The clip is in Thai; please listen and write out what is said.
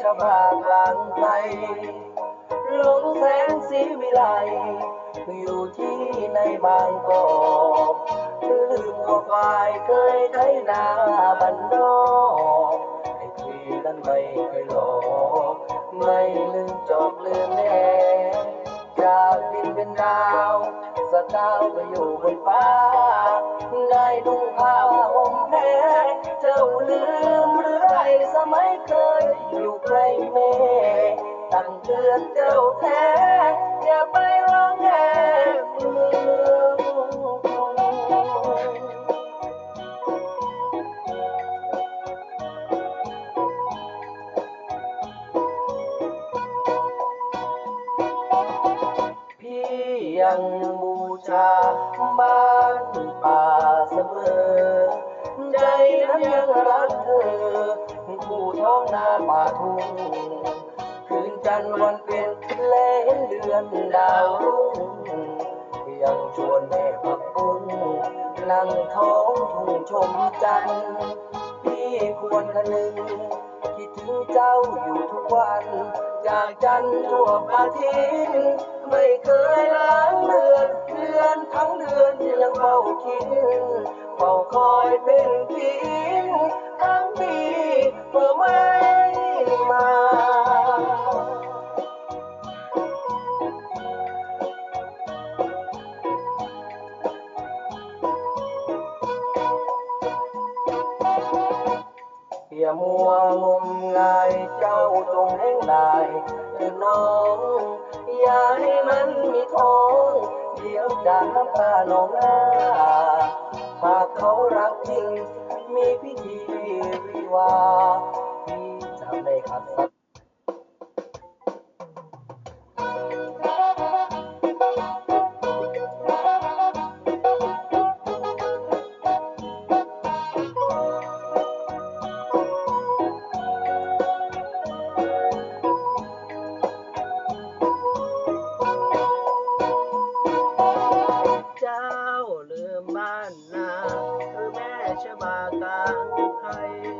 ชบากลางไกลหลงแสงสีวิไลอยู่ที่ในบางกอกลืมหัวควายเคยไถนาบันนอกไอ้ทีนั้นไม่เคยหลอกไม่ลืมจอกลืมแน่จากดินเป็นดาวสกาวไปอยู่บนฟ้าได้ดูผ้าห่มแพ้เจ้าลืมหรือไรสมัยเคยอยู่ เดือนเจ้าแท้อย่าไปร้องแห่เมืองพี่ยังบูชาบ้านป่าเสมอ ใจนั้นยังรักเธอ ผู้ท้องนาป่าทุ่ง จันทร์วันเป็นแลนเดือนดาวรุ่งยังชวนแม่พักบุญนั่งท้องทุ่งชมจันทร์พี่ควรคะนึงคิดถึงเจ้าอยู่ทุกวัน จากจันทร์ทั่วอาทิตย์ไม่เคยล้างเลือนเดือนทั้งเดือนยังเฝ้าคิดเฝ้าคอยเป็นพินทั้งปีเมื่อไม่ อย่ามัวงมงายเจ้าจงแห่งนายคือน้อง อย่าให้มันมีท้อง เดี๋ยวจากน้ำตาหนองหน้ 系